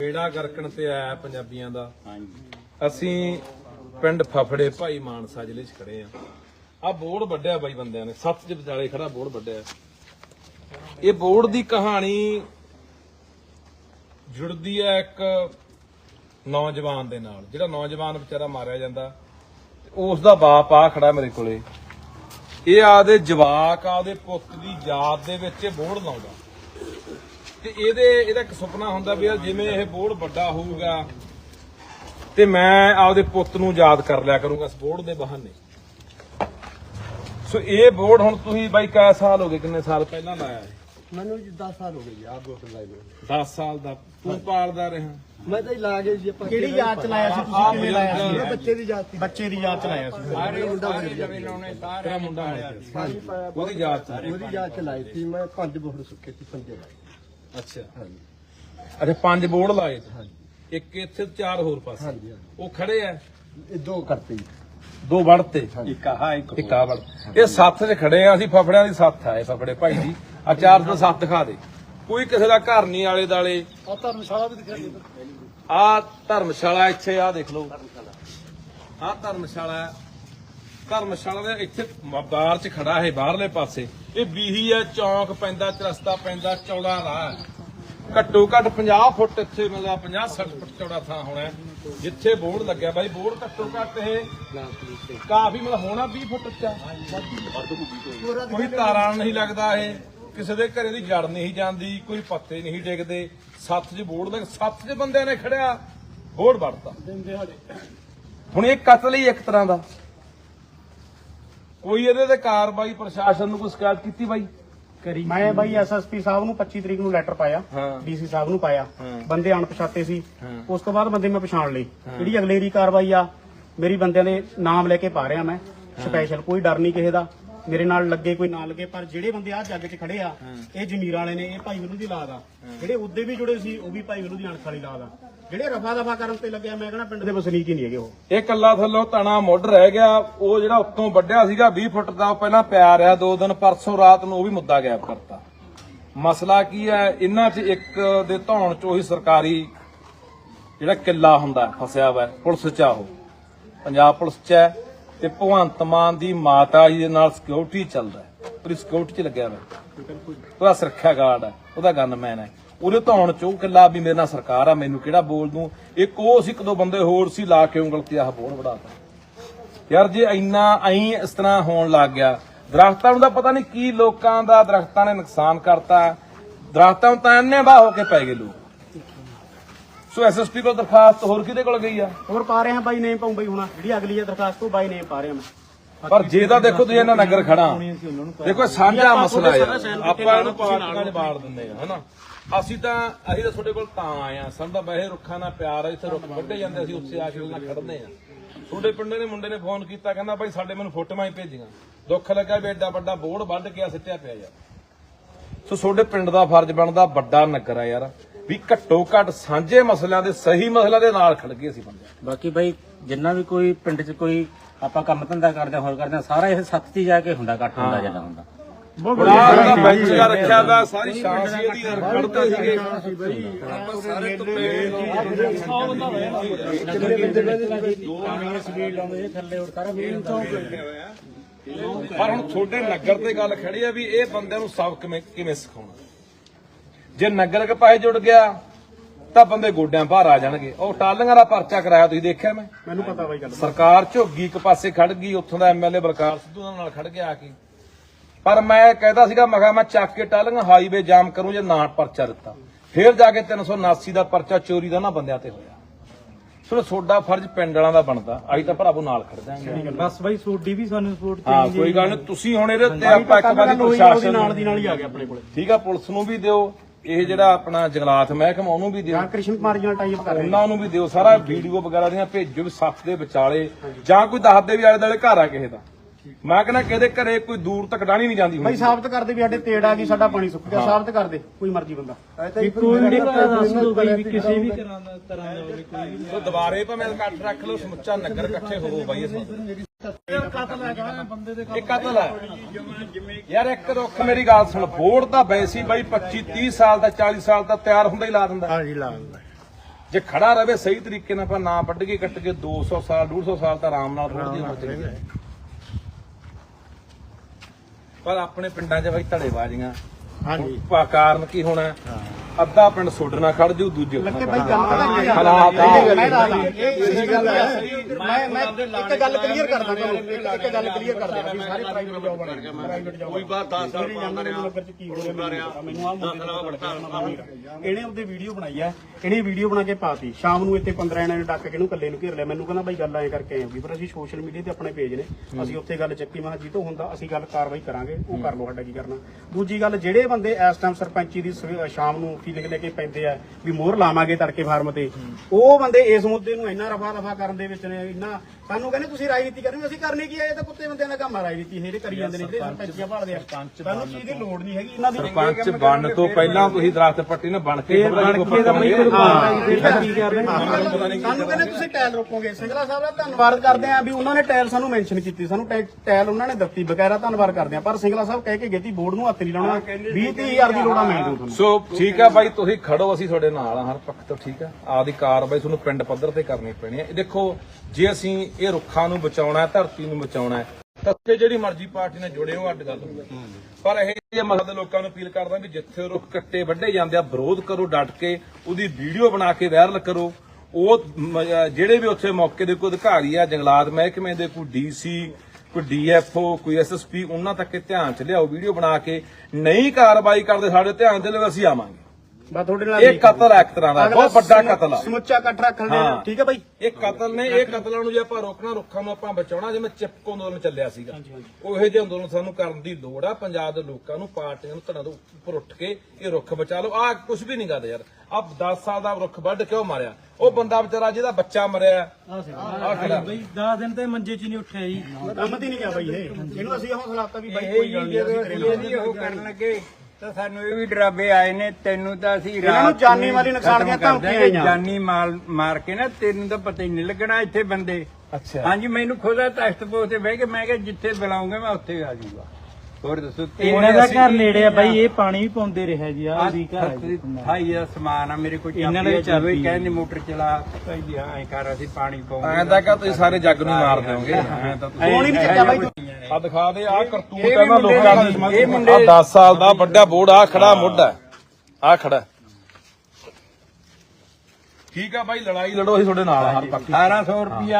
ਬੇੜਾ ਗਰਕਣ ਤੇ ਆਇਆ ਪੰਜਾਬੀਆਂ ਦਾ। ਅਸੀਂ ਪਿੰਡ ਫਫੜੇ ਭਾਈ ਮਾਨਸਾ ਜ਼ਿਲ੍ਹੇ 'ਚ ਖੜੇ ਆ। ਆ ਬੋਰਡ ਵੱਡਿਆ ਬਾਈ ਬੰਦਿਆਂ ਨੇ ਸੱਤ ਦੇ ਵਿਚਾਲੇ ਖੜਾ ਬੋਰਡ ਵੱਡਿਆ ਇਹ ਬੋਰਡ ਦੀ ਕਹਾਣੀ ਜੁੜਦੀ ਹੈ ਇੱਕ ਨੌਜਵਾਨ ਦੇ ਨਾਲ ਜਿਹੜਾ ਨੌਜਵਾਨ ਵਿਚਾਰਾ ਮਾਰਿਆ ਜਾਂਦਾ ਉਸ ਦਾ ਬਾਪ ਆ ਖੜਾ ਮੇਰੇ ਕੋਲੇ। ਇਹ ਆਦੇ ਜਵਾਕ ਆਦੇ ਪੁੱਤ ਦੀ ਯਾਦ ਦੇ ਵਿੱਚ ਇਹ ਬੋਰਡ ਲਾਉਂਦਾ। ਤੇ ਇਹਦੇ ਇਹਦਾ ਇੱਕ ਸੁਪਨਾ ਹੁੰਦਾ ਵੀ ਯਾਰ ਜਿਵੇਂ ਇਹ ਬੋਰਡ ਵੱਡਾ ਹੋਊਗਾ ਤੇ ਮੈਂ ਆਪਦੇ ਪੁੱਤ ਨੂੰ ਯਾਦ ਕਰ ਲਿਆ ਕਰੂੰਗਾ ਇਸ ਬੋਰਡ ਦੇ ਬਹਾਨੇ। ਸੋ ਇਹ ਬੋਰਡ ਹੁਣ ਤੁਸੀਂ ਬਾਈ ਕੈ ਸਾਲ ਹੋ ਗਏ ਕਿੰਨੇ ਸਾਲ ਪਹਿਲਾਂ ਲਾਇਆ ਮੈਨੂੰ ਜੀ 10 ਸਾਲ ਹੋ ਗਏ ਜੀ ਆਹ ਬੋਤਲ ਲਾਈ ਨੂੰ 10 ਸਾਲ ਦਾ ਤੂੰ ਪਾਲਦਾ ਰਿਹਾ? ਮੈਂ ਤਾਂ ਹੀ ਲਾ ਕੇ ਜੀ ਆਪਾਂ। ਕਿਹੜੀ ਯਾਦ ਚ ਲਾਇਆ ਸੀ ਤੁਸੀਂ? ਕਿਵੇਂ ਲਾਇਆ ਸੀ ਬੱਚੇ ਦੀ ਜਾਤੀ ਬੱਚੇ ਦੀ ਯਾਦ ਚ ਲਾਇਆ ਸੀ। ਸਾਰੇ ਮੁੰਡਾ ਮਰ ਗਿਆ ਤੇਰਾ ਮੁੰਡਾ ਮਰ ਗਿਆ ਸੀ। ਉਹਦੀ ਯਾਦ ਚ ਉਹਦੀ ਯਾਦ ਚ ਲਾਈ ਸੀ। ਮੈਂ ਪੰਜ ਬੋਹੜ ਸੁੱਕੇ ਸੀ ਪੰਜੇ ਲਾਏ। ਅੱਛਾ। ਹਾਂਜੀ। ਅੱਛਾ ਪੰਜ ਬੋਰਡ ਲਾਏ। ਹਾਂਜੀ। ਇੱਕ ਇੱਥੇ ਤੇ ਚਾਰ ਹੋਰ ਪਾਸੇ। ਹਾਂਜੀ ਹਾਂਜੀ। ਉਹ ਖੜੇ ਆ? ਇਹ ਦੋ ਕਰਤੇ ਜੀ। ਦੋ ਵੜ ਤੇ ਇੱਕ ਆਹ ਇੱਕ ਇੱਕ ਆ ਵੜ ਇਹ ਸੱਤ 'ਚ ਖੜੇ ਆ ਅਸੀਂ ਫਫੜਿਆਂ ਦੀ ਸੱਤ ਆ ਇਹ ਫਫੜੇ। ਭਾਈ ਦੀ ਆ ਚਾਰ ਤੋਂ ਸੱਤ ਦਿਖਾ ਦੇ। ਕੋਈ ਕਿਸੇ ਦਾ ਘਰ ਨਹੀਂ ਆਲੇ ਦਾਲੇ ਆ ਧਰਮਸ਼ਾਲਾ ਵੀ ਦਿਖਾਈ ਆ ਧਰਮਸ਼ਾਲਾ ਇੱਥੇ ਆ ਦੇਖ ਲਓ। ਆ ਧਰਮਸ਼ਾਲਾ ਹੈ। ਧਰਮਸ਼ਾਲਾ ਦੇ ਇੱਥੇ ਮ- ਚ ਖੜਾ ਹੈ ਬਾਹਰਲੇ ਪਾਸੇ। ਇਹ ਬੀਹੀ ਹੈ ਚੌਂਕ ਪੈਂਦਾ, ਚਰਸਤਾ ਪੈਂਦਾ, ਚੌੜਾ ਰਾਹ ਘੱਟੋ ਘੱਟ 50 ਫੁੱਟ ਇੱਥੇ ਮਤਲਬ 50 60 ਫੁੱਟ ਚੌੜਾ ਥਾਂ ਹੋਣਾ ਜਿੱਥੇ ਬੋਰਡ ਲੱਗਿਆ ਬਾਈ, ਬੋਰਡ ਘੱਟੋ ਘੱਟ ਇਹ ਕਾਫੀ ਮਤਲਬ ਹੋਣਾ 20 ਫੁੱਟ ਉੱਚਾ। ਕੋਈ ਤਾਰਾਂ ਨਹੀਂ ਲੱਗਦਾ ਇਹ। ਕਿਸੇ ਦੇ ਘਰੇ ਦੀ ਜੜ ਨਹੀਂ ਜਾਂਦੀ, ਕੋਈ ਪੱਤੇ ਨਹੀਂ ਡਿੱਗਦੇ। ਸੱਤ 'ਚ ਬੋਰਡ ਲੱਗ, ਸੱਤ 'ਚ ਬੰਦਿਆਂ ਨੇ ਖੜਿਆ, ਹੋਰ ਵੜਤਾ ਹੁਣ ਇਹ ਕਤਲ ਹੀ ਇੱਕ ਤਰ੍ਹਾਂ ਦਾ। ਕੋਈ ਇਹਦੇ ਤੇ ਕਾਰਵਾਈ ਪ੍ਰਸ਼ਾਸਨ ਨੂੰ ਕੋਈ ਸ਼ਿਕਾਇਤ ਕੀਤੀ ਬਾਈ? ਕਰੀ। ਮੈਂ ਬਾਈ ਐਸਐਸਪੀ ਸਾਹਿਬ ਨੂੰ 25 ਤਰੀਕ ਨੂੰ ਲੈਟਰ ਪਾਇਆ ਹਾਂ। ਡੀਸੀ ਸਾਹਿਬ ਨੂੰ ਪਾਇਆ। ਹਾਂ। ਬੰਦੇ ਅਣਪਛਾਤੇ ਸੀ। ਹਾਂ। ਉਸ ਤੋਂ ਬਾਅਦ ਬੰਦੇ ਮੈਂ ਪਛਾਣ ਲਏ। ਜਿਹੜੀ ਅਗਲੇਰੀ ਕਾਰਵਾਈ ਆ ਮੇਰੀ ਬੰਦਿਆਂ ਦੇ ਨਾਮ ਲੈ ਕੇ ਪਾ ਰਿਹਾ ਮੈਂ। ਸਪੈਸ਼ਲ ਕੋਈ ਡਰ ਨਹੀਂ ਕਿਸੇ ਦਾ। ਮੇਰੇ ਨਾਲ ਲੱਗੇ ਕੋਈ ਨਾ ਲੱਗੇ ਪਰ ਜਿਹੜੇ ਬੰਦੇ ਆ ਜੱਗ 'ਚ ਖੜੇ ਆ ਇਹ ਜ਼ਮੀਰ ਵਾਲੇ ਨੇ ਇਹ ਭਾਈ ਵਿਰੂ ਦੀ ਲਾਦ ਆ। ਜਿਹੜੇ ਉੱਦੇ ਵੀ ਜੁੜੇ ਸੀ ਉਹ ਵੀ ਭਾਈ ਵਿਰੂ ਦੀ ਅਣਖ ਵਾਲੀ ਲਾਦ ਆ। ਜਿਹੜੇ ਰਫਾ ਦਫਾ ਕਰਨ ਤੇ ਲੱਗਿਆ ਮੈਂ ਕਹਿੰਦਾ ਪਿੰਡ ਦੇ ਵਸਨੀਕ ਹੀ ਨਹੀਂ ਹੈਗੇ ਉਹ। ਇਹ ਕੱਲਾ ਥੱਲੋਂ ਤਣਾ ਮੁੱਢ ਰਹਿ ਗਿਆ ਉਹ ਜਿਹੜਾ ਉੱਤੋਂ ਵੱਡਿਆ ਸੀਗਾ 20 ਫੁੱਟ ਦਾ ਉਹ ਪਹਿਲਾਂ ਪਿਆ ਰਿਹਾ ਦੋ ਦਿਨ ਪਰਸੋਂ ਰਾਤ ਨੂੰ ਉਹ ਵੀ ਮੁੱਦਾ ਗਾਇਬ ਕਰਤਾ। ਮਸਲਾ ਕੀ ਹੈ ਇਹਨਾਂ 'ਚ ਇੱਕ ਦੇ ਧੌਣ 'ਚ ਉਹੀ ਸਰਕਾਰੀ ਜਿਹੜਾ ਕਿੱਲਾ ਹੁੰਦਾ ਫਸਿਆ ਹੋਇਆ ਪੁਲਿਸ 'ਚ ਆ ਉਹ। ਪੰਜਾਬ ਪੁਲਿਸ 'ਚ ਹੈ ਤੇ ਭਗਵੰਤ ਮਾਨ ਦੀ ਮਾਤਾ ਜੀ ਦੇ ਨਾਲ ਸਿਕਿਉਰਿਟੀ ਚੱਲਦਾ ਹੈ। ਸਿਕਿਉਰਿਟੀ 'ਚ ਲੱਗਿਆ ਹੋਇਆ। ਉਹਦਾ ਸੁਰੱਖਿਆ ਗਾਰਡ ਹੈ। ਉਹਦਾ ਗਨਮੈਨ ਹੈ। ਉਹਦੇ ਧੌਣ 'ਚ ਉਹ ਕਿੱਲਾ ਵੀ ਮੇਰੇ ਨਾਲ ਸਰਕਾਰ ਆ, ਮੈਨੂੰ ਕਿਹੜਾ ਬੋਲ ਦੂੰ? ਇੱਕ ਉਹ ਸੀ, ਇੱਕ ਦੋ ਬੰਦੇ ਹੋਰ ਸੀ, ਲਾ ਕੇ ਉਂਗਲ ਤੇ ਆਹ ਬੋਲ ਵੜਾਤਾ। ਯਾਰ ਜੇ ਇੰਨਾ ਐਂ ਇਸ ਤਰ੍ਹਾਂ ਹੋਣ ਲੱਗ ਗਿਆ, ਦਰਖਤਾਂ ਨੂੰ ਤਾਂ ਪਤਾ ਨਹੀਂ ਕੀ ਲੋਕਾਂ ਦਾ ਦਰਖਤਾਂ ਨੇ ਨੁਕਸਾਨ ਕਰਤਾ। ਦਰਖਤਾਂ ਨੂੰ ਤਾਂ ਇੰਨੇ ਬਾਹ ਹੋ ਕੇ ਪੈ ਗਏ ਲੋਕ। ਸੋ ਐਸਐਸਪੀ ਕੋਲ ਦਰਖਾਸਤ ਹੋਰ ਕਿਹਦੇ ਕੋਲ ਗਈ ਆ? ਹੋਰ ਪਾ ਰਿਹਾ ਬਾਈ ਨੇਮ ਪਾਉਂ ਬਾਈ ਹੁਣ ਜਿਹੜੀ ਅਗਲੀ ਹੈ ਦਰਖਾਸਤ ਉਹ ਬਾਈ ਨੇਮ ਪਾ ਰਿਹਾ ਮੈਂ। ਪਰ ਜੇ ਤਾਂ ਦੇਖੋ ਤੁਸੀਂ ਇਹਨਾਂ ਨਗਰ ਖੜਾ। ਦੇਖੋ ਇਹ ਸਾਂਝਾ ਮਸਲਾ ਹੈ। ਆਪਾਂ ਇਹਨੂੰ ਪਾਰਟੀਆਂ ਬਾੜ ਦਿੰਦੇ ਆ ਹਨਾ? ਅਸੀਂ ਤਾਂ ਅਸੀਂ ਤਾਂ ਤੁਹਾਡੇ ਕੋਲ ਤਾਂ ਆਏ ਆ ਸਾਨੂੰ ਤਾਂ ਵੈਸੇ ਰੁੱਖਾਂ ਨਾਲ ਪਿਆਰ ਹੈ ਇੱਥੇ ਰੁੱਖ ਵੱਢੇ ਜਾਂਦੇ ਅਸੀਂ ਉੱਥੇ ਆ ਕੇ ਉਹਨਾਂ ਖੜਦੇ ਆ ਤੁਹਾਡੇ ਪਿੰਡੇ ਦੇ ਮੁੰਡੇ ਨੇ ਫੋਨ ਕੀਤਾ ਕਹਿੰਦਾ ਬਾਈ ਸਾਡੇ ਮੈਨੂੰ ਫੋਟੋਆਂ ਹੀ ਭੇਜੀਆਂ। ਦੁੱਖ ਲੱਗਾ ਵੀ ਐਡਾ ਵੱਡਾ ਬੋਰਡ ਵੱਢ ਕੇ ਆ ਸਿੱਟਿਆ ਪਿਆ ਯਾਰ। ਸੋ ਤੁਹਾਡੇ ਪਿੰਡ ਦਾ ਫਰਜ਼ ਬਣਦਾ ਵੱਡਾ ਨਗਰ ਆ ਯਾਰ। ਵੀ ਘੱਟੋ ਘੱਟ ਸਾਂਝੇ ਮਸਲਿਆਂ ਦੇ ਸਹੀ ਮਸਲਿਆਂ ਦੇ ਨਾਲ ਖੜ ਗਏ ਅਸੀਂ ਬੰਦੇ। ਬਾਕੀ ਬਾਈ ਜਿੰਨਾ ਵੀ ਕੋਈ ਪਿੰਡ 'ਚ ਕੋਈ ਆਪਾਂ ਕੰਮ ਧੰਦਾ ਕਰਦੇ ਹਾਂ, ਹੋਰ ਕਰਦੇ ਹਾਂ, ਸਾਰਾ ਇਹ ਸੱਤ 'ਚ ਹੀ ਜਾ ਕੇ ਹੁੰਦਾ ਇਕੱਠ ਹੁੰਦਾ ਜ਼ਿਆਦਾ ਹੁੰਦਾ। ਬੜਾ ਦਾ ਬੈਂਚ ਦਾ ਰੱਖਿਆ ਦਾ ਸਾਰੀ ਸ਼ਾਂਸ ਹੀ ਇਹਦੀ ਖੜਦੇ ਸੀਗੇ। ਆਪਾਂ ਸਾਰੇ ਤੁੱਪੇ ਪਰ ਹੁਣ ਤੁਹਾਡੇ ਨਗਰ ਤੇ ਗੱਲ ਖੜੀ ਆ ਵੀ ਇਹ ਬੰਦਿਆਂ ਨੂੰ ਸਬਕ ਕਿਵੇਂ ਕਿਵੇਂ ਸਿਖਾਉਣਾ? ਜੇ ਨਗਰ ਕੇ ਪਾਸੇ ਜੁੜ ਗਿਆ ਤਾਂ ਬੰਦੇ ਗੋਡਿਆਂ ਭਾਰ ਆ ਜਾਣਗੇ। ਉਹ ਟਾਲੀਆਂ ਦਾ ਪਰਚਾ ਕਰਾਇਆ ਤੁਸੀਂ ਦੇਖਿਆ ਮੈਂ? ਮੈਨੂੰ ਪਤਾ ਬਾਈ ਗੱਲ ਸਰਕਾਰ ਝੋਗੀ ਇੱਕ ਪਾਸੇ ਖੜ ਗਈ ਉੱਥੋਂ ਦਾ ਐਮਐਲਏ ਬਲਕਾਰ ਸਿੱਧੂ ਨਾਲ ਖੜ ਗਿਆ ਆ ਕੇ। ਪਰ ਮੈਂ ਕਹਿੰਦਾ ਸੀਗਾ ਮੈਂ ਕਿਹਾ ਮੈਂ ਚੱਕ ਕੇ ਟਾਲੀਆਂ ਹਾਈਵੇ ਜਾਮ ਕਰੂੰ ਜੇ ਨਾ ਪਰਚਾ ਦਿੱਤਾ। ਫੇਰ ਜਾ ਕੇ 379 ਦਾ ਪਰਚਾ ਚੋਰੀ ਦਾ ਨਾ ਬੰਦਿਆਂ ਤੇ ਹੋਇਆ। ਸੋ ਤੁਹਾਡਾ ਫਰਜ਼ ਪਿੰਡ ਵਾਲਾਂ ਦਾ ਬਣਦਾ। ਅਸੀਂ ਤਾਂ ਭਰਾਵੋ ਨਾਲ ਖੜ ਜਾਾਂਗੇ ਬਸ ਬਾਈ ਸੋਡੀ ਵੀ ਸਾਨੂੰ ਸਪੋਰਟ ਹਾਂ ਕੋਈ ਗੱਲ ਨਹੀਂ ਤੁਸੀਂ ਹੁਣ ਇਹਦੇ ਉੱਤੇ ਆਪਾਂ ਇੱਕ ਵਾਰੀ ਪ੍ਰਸ਼ਾਸਨ ਨਾਲ ਦੀ ਨਾਲ ਹੀ ਆ ਗਿਆ ਆਪਣੇ ਕੋਲੇ। ਠੀਕ ਆ ਪੁਲਿਸ ਨੂੰ ਵੀ ਦਿਓ। ਇਹ ਜਿਹੜਾ ਆਪਣਾ ਜੰਗਲਾਤ ਮਹਿਕਮਾ ਉਹਨੂੰ ਵੀ ਦਿਓ। ਜਾਂ ਕ੍ਰਿਸ਼ਨ ਕੁਮਾਰ ਜੀ ਨਾਲ ਟਾਈਪ ਕਰ ਰਹੇ ਉਹਨਾਂ ਨੂੰ ਵੀ ਦਿਓ ਸਾਰਾ ਵੀਡੀਓ ਵਗੈਰਾ ਦੀਆਂ ਭੇਜੋ ਵੀ ਸੱਤ ਦੇ ਵਿਚਾਲੇ। ਜਾਂ ਕੋਈ ਦੱਸਦੇ ਵੀ ਆਲੇ ਦੁਆਲੇ ਘਰ ਆ ਕਿਸੇ ਦਾ। ਮੈਂ ਕਹਿੰਦਾ ਕਿਹਦੇ ਘਰੇ ਕੋਈ ਦੂਰ ਤੱਕ ਡਾਣੀ ਨਹੀਂ ਜਾਂਦੀ ਬਾਈ ਹੁੰਦੀ। ਸਾਬਤ ਕਰਦੇ ਵੀ ਸਾਡੇ ਤੇੜ ਆ ਗਈ ਸਾਡਾ ਪਾਣੀ ਸੁੱਕ ਗਿਆ। ਸਾਬਤ ਕਰਦੇ ਕੋਈ ਮਰਜ਼ੀ ਬੰਦਾ। ਕੋਈ ਵੀ ਦੱਸ ਦੋ ਵੀ ਕਿਸੇ ਵੀ ਉਹ ਦੁਬਾਰੇ ਭਾਵੇਂ ਇਕੱਠ ਰੱਖ ਲਓ ਸਮੁੱਚਾ ਨਗਰ ਇਕੱਠੇ ਹੋਵੋ ਬਾਈ ਇਸ ਇਹ ਕਤਲ ਹੈ। ਯਾਰ ਇੱਕ ਰੁੱਖ ਮੇਰੀ ਗੱਲ ਸੁਣ ਬੋਰਡ ਦਾ ਬੈਸੀ ਬਾਈ 25 30 ਸਾਲ ਦਾ 40 ਸਾਲ ਦਾ ਤਿਆਰ ਹੁੰਦਾ ਹੀ ਲਾ ਦਿੰਦਾ। ਹਾਂਜੀ ਲਾ ਜੇ ਖੜਾ ਰਵੇ ਸਹੀ ਤਰੀਕੇ ਨਾਲ ਆਪਾਂ ਨਾ ਵੱਢ ਕੇ ਕੱਟ ਕੇ 200 ਸਾਲ 150 ਸਾਲ ਤਾਂ ਆਰਾਮ ਨਾਲ ਰੋੜ ਦੀ ਉਮਰ। ਪਰ ਆਪਣੇ ਪਿੰਡਾਂ 'ਚ ਬਈ ਧੜੇਬਾਜ਼ੀਆਂ। ਹਾਂਜੀ। ਪਾ ਕਾਰਨ ਕੀ ਹੋਣਾ? ਅੱਧਾ ਪਿੰਡ ਸੋਡਣਾ ਖੜ ਜੂ ਦੂਜੇ ਲੱਗੇ ਬਾਈ ਗੱਲ? ਹਾਲਾਤ ਆ। ਇਹ ਸਹੀ ਗੱਲ ਹੈ। ਮੈਂ ਮੈਂ ਇੱਕ ਗੱਲ ਕਲੀਅਰ ਕਰਦਾ ਤੁਹਾਨੂੰ ਇੱਕ ਗੱਲ ਕਲੀਅਰ ਕਰਦਾ ਵੀ ਸਾਰੇ ਪ੍ਰਾਈਵੇਟ ਜੌਬ ਬਣ ਗਏ ਪ੍ਰਾਈਵੇਟ ਜੌਬ ਕੋਈ ਬਾਤ 10 ਸਾਲ ਪਾਉਂਦਾ ਰਿਹਾ ਨਗਰ ਚ ਕੀ ਹੋ ਰਿਹਾ। ਮੈਨੂੰ ਆ ਮੁੰਡੇ ਦਾ ਦਾ ਵੀਰ ਇਹਨੇ ਆਪਣੀ ਵੀਡੀਓ ਬਣਾਈ ਹੈ ਇਹਨੇ ਵੀਡੀਓ ਬਣਾ ਕੇ ਪਾਤੀ। ਸ਼ਾਮ ਨੂੰ ਇੱਥੇ 15 ਜਣਿਆਂ ਨੇ ਡੱਕ ਕੇ ਇਹਨੂੰ ਇਕੱਲੇ ਨੂੰ ਘੇਰ ਲਿਆ। ਮੈਨੂੰ ਕਹਿੰਦਾ ਬਾਈ ਗੱਲ ਐਂ ਕਰਕੇ ਆਏ ਪਰ ਅਸੀਂ ਸੋਸ਼ਲ ਮੀਡੀਆ ਤੇ ਆਪਣੇ ਪੇਜ ਨੇ। ਅਸੀਂ ਉੱਥੇ ਗੱਲ ਚੱਕੀ ਮੈਂ ਜੀ ਤੋਂ ਹੁੰਦਾ ਅਸੀਂ ਗੱਲ ਕਾਰਵਾਈ ਕਰਾਂਗੇ ਉਹ ਕਰ ਲਓ ਸਾਡਾ ਕੀ ਕਰਨਾ। ਦੂਜੀ ਗੱਲ ਜਿਹੜੇ ਬੰਦੇ ਇਸ ਟਾਈਮ ਸਰਪੰਚੀ ਦੀ ਸ਼ਾਮ ਨੂੰ ਫੀਲਿੰਗ ਲੈ ਕੇ ਪੈਂਦੇ ਆ ਵੀ ਮੋਹਰ ਲਾਵਾਂਗੇ ਤੜਕੇ ਫਾਰਮ ਤੇ ਉਹ ਬੰਦੇ ਇਸ ਮੁੱਦੇ ਨੂੰ ਇੰਨਾ ਰਫਾ ਦਫਾ ਕਰਨ ਦੇ ਵਿੱਚ ਨੇ ਇੰਨਾ ਸਾਨੂੰ ਕਹਿੰਦੇ ਤੁਸੀਂ ਰਾਜਨੀਤੀ ਕਰਨੀ ਅਸੀਂ ਕਰਨੀ ਕੀ ਹੈ ਇਹ ਤਾਂ ਕੁੱਤੇ ਬੰਦਿਆਂ ਦਾ ਕੰਮ ਆ ਰਾਜਨੀਤੀ ਇਹ ਜਿਹੜੇ ਕਰੀ ਜਾਂਦੇ ਨੇ ਜਿਹੜੇ ਸਰਪੰਚੀਆਂ ਭਾਲਦੇ ਆ। ਸਾਨੂੰ ਚੀਜ਼ ਦੀ ਲੋੜ ਨਹੀਂ ਹੈਗੀ ਇਹਨਾਂ ਦੀ ਸਰਪੰਚ ਬਣਨ ਤੋਂ ਪਹਿਲਾਂ ਤੁਸੀਂ ਦਰਖਤ ਪੱਟੀ ਨੇ ਬਣ ਕੇ ਬਣ ਕੇ ਤਾਂ ਬਈ ਸਾਨੂੰ ਕਹਿੰਦੇ ਤੁਸੀਂ ਟਾਇਲ ਰੋਕੋਗੇ। ਸਿੰਗਲਾ ਸਾਹਿਬ ਦਾ ਧੰਨਵਾਦ ਕਰਦੇ ਆ ਵੀ ਉਹਨਾਂ ਨੇ ਟਾਇਲ ਸਾਨੂੰ ਮੈਂਸ਼ਨ ਕੀਤੀ। ਸਾਨੂੰ ਟੈ- ਟਾਇਲ ਉਹਨਾਂ ਨੇ ਦਿੱਤੀ ਬਕਾਇਦਾ ਧੰਨਵਾਦ ਕਰਦੇ ਆ। ਪਰ ਸਿੰਗਲਾ ਸਾਹਿਬ ਕਹਿ ਕੇ ਗਏ ਸੀ ਬੋਰਡ ਨੂੰ ਹੱਥ ਨਹੀਂ ਲਾਉਣਾ। 20 ਹਜ਼ਾਰ ਦੀ ਲੋੜਾਂ ਮੈਂ ਦੂੰ ਤੁਹਾਨੂੰ। ਸੋ ਠੀਕ ਆ ਬਾਈ ਤੁਸੀਂ ਖੜੋ ਅਸੀਂ ਤੁਹਾਡੇ ਨਾਲ ਆ। ਹਰ ਪੱਖ ਤੋਂ ਠੀਕ ਆ। ਆਦੀ ਕਾਰਵਾਈ ਤੁਹਾਨੂੰ ਪਿੰਡ ਪੱਧਰ ਤੇ ਕਰਨੀ ਪੈਣੀ ਹੈ ਦੇਖੋ ਜੇ ਅਸੀਂ ਇਹ ਰੁੱਖਾਂ ਨੂੰ ਬਚਾਉਣਾ ਧਰਤੀ ਨੂੰ ਬਚਾਉਣਾ ਹੈ, ਤਾਂ ਜਿਹੜੀ ਮਰਜ਼ੀ ਪਾਰਟੀ ਨਾਲ ਜੁੜੇ ਹੋ ਅੱਡ ਗੱਲ ਪਰ ਇਹ ਜੇ ਮਸਲੇ ਲੋਕਾਂ ਨੂੰ ਅਪੀਲ ਕਰਦਾ ਵੀ ਜਿੱਥੇ ਰੁੱਖ ਕੱਟੇ ਵੱਢੇ ਜਾਂਦੇ ਆ, ਵਿਰੋਧ ਕਰੋ ਡਟ ਕੇ, ਉਹਦੀ ਵੀਡੀਓ ਬਣਾ ਕੇ ਵਾਇਰਲ ਕਰੋ। ਉਹ ਜਿਹੜੇ ਵੀ ਉੱਥੇ ਮੌਕੇ ਦੇ ਕੋਈ ਅਧਿਕਾਰੀ ਆ, ਜੰਗਲਾਤ ਮਹਿਕਮੇ ਦੇ, ਕੋਈ ਡੀਸੀ ਕੋਈ ਡੀਐਫਓ ਕੋਈ ਐਸਐਸਪੀ ਉਹਨਾਂ ਤੱਕ ਧਿਆਨ ਚ ਲਿਆਓ, ਵੀਡੀਓ ਬਣਾ ਕੇ, ਨਹੀਂ ਕਾਰਵਾਈ ਕਰਦੇ ਸਾਡੇ ਧਿਆਨ ਚ ਲਿਆਓ ਅਸੀਂ ਆਵਾਂਗੇ। ਬਸ ਤੁਹਾਡੇ ਨਾਲ ਇਹ ਕਤਲ ਹੈ ਇੱਕ ਤਰ੍ਹਾਂ ਦਾ ਬਹੁਤ ਵੱਡਾ ਕਤਲ ਆ। ਸਮੁੱਚਾ ਇਕੱਠ ਰੱਖ ਲੈਣਾ ਹਾਂ। ਠੀਕ ਹੈ ਬਾਈ? ਇਹ ਕਤਲ ਨੇ ਇਹ ਕਤਲਾਂ ਨੂੰ ਜੇ ਆਪਾਂ ਰੋਕਣਾ ਰੁੱਖਾਂ ਨੂੰ ਆਪਾਂ ਬਚਾਉਣਾ ਜਿਵੇਂ ਚਿਪਕੋ ਅੰਦੋਲਨ ਚੱਲਿਆ ਸੀਗਾ। ਉਹ ਇਹੋ ਜਿਹੇ ਅੰਦੋਲਨ ਸਾਨੂੰ ਕਰਨ ਦੀ ਲੋੜ ਆ। ਪੰਜਾਬ ਦੇ ਲੋਕਾਂ ਨੂੰ ਪਾਰਟੀਆਂ ਨੂੰ ਧੜਾ ਤੋਂ ਉੱਪਰ ਉੱਠ ਕੇ ਇਹ ਰੁੱਖ ਬਚਾ ਲਓ। ਆ ਕੁਝ ਵੀ ਨਹੀਂ ਕਰਦੇ ਯਾਰ। ਆ 10 ਸਾਲ ਦਾ ਰੁੱਖ ਵੱਢ ਕਿਉਂ ਮਾਰਿਆ। ਉਹ ਬੰਦਾ ਵਿਚਾਰਾ ਜਿਹਦਾ ਬੱਚਾ ਮਰਿਆ ਆ। ਖੜਾ। ਬਈ 10 ਦਿਨ ਤੇ ਮੰਜੇ 'ਚ ਨਹੀਂ ਉੱਠਿਆ ਜੀ। ਕੰਮ ਤੇ ਨਹੀਂ ਗਿਆ ਬਾਈ ਇਹ। ਇਹਨੂੰ ਅਸੀਂ ਹੌਸਲਾ ਦਿੱਤਾ ਵੀ ਬਾਈ ਕੋਈ ਗੱਲ ਨਹੀਂ ਅਸੀਂ ਕਰਾਂਗੇ। ਉਹ ਕਰਨ ਲੱਗੇ। ਤਾਂ ਸਾਨੂੰ ਇਹ ਵੀ ਡਰਾਵੇ ਆਏ ਨੇ ਤੈਨੂੰ ਤਾਂ ਅਸੀਂ ਇਹਨਾਂ ਨੂੰ ਜਾਨੀ ਨੂੰ ਮਾਲੀ ਨੁਕਸਾਨ ਦੀਆਂ ਖਤਮ ਧਮਕੀਆਂ ਦਿਆਂਗੇ। ਆਈਆਂ। ਜਾਨੀ ਮਾਲ ਮਾਰ ਕੇ ਨਾ ਤੈਨੂੰ ਤਾਂ ਪਤਾ ਹੀ ਨਹੀਂ ਲੱਗਣਾ ਇੱਥੇ ਬੰਦੇ ਅੱਛਾ ਹਾਂਜੀ ਮੈਨੂੰ ਖੁਦਾ ਤਖਤ ਪੋ ਤੇ ਬਹਿ ਕੇ ਮੈਂ ਕਿਹਾ ਜਿੱਥੇ ਬੁਲਾਉਂਗੇ ਮੈਂ ਉੱਥੇ ਆ ਜਾਊਗਾ ਹੋਰ ਦੱਸੋ ਇਹਨਾਂ ਦਾ ਘਰ ਨੇੜੇ ਆ ਬਾਈ ਇਹ ਪਾਣੀ ਵੀ ਪਾਉਂਦੇ ਰਿਹਾ ਜੀ ਆਹ ਦੀ ਘਰ ਹੈ ਜੀ। ਭਾਈ ਦਾ ਸਮਾਨ ਆ ਮੇਰੇ ਕੋਲ ਇਹਨਾਂ ਨੇ ਵੀ ਚਾਬੀ ਚਾਬੀ ਕਹਿੰਦੇ ਮੋਟਰ ਚਲਾ ਭਾਈ ਜੀ ਐਂ ਕਰ ਅਸੀਂ ਪਾਣੀ ਪਾਉਂਗੇ ਐਂ ਤਾਂ ਕਹ ਤੁਸੀਂ ਸਾਰੇ ਜੱਗ ਨੂੰ ਮਾਰ ਦਿਓਗੇ। ਐਂ ਤਾਂ ਤੁਸੀਂ ਹੀ ਨਹੀਂ ਚੱਕਿਆ ਬਾਈ ਤੂੰ। ਆ ਦਿਖਾ ਦੇ ਆ ਕਰਤੂਤ ਇਹ ਹੈ ਨਾ ਮੁੰਡੇ- ਲੋਕਾਂ ਦੀ ਇਹ ਮੁੰਡੇ- ਆ। 10 ਸਾਲ ਦਾ ਵੱਡਾ ਬੋਰਡ ਆ ਖੜਾ ਮੁੱਢਾ ਆ ਖੜਾ ਠੀਕ ਆ ਬਾਈ ਲੜਾਈ ਲੜੋ ਅਸੀਂ ਤੁਹਾਡੇ ਨਾਲ ਆ ਹਰ ਪੱਖ 1800 ਰੁਪਿਆ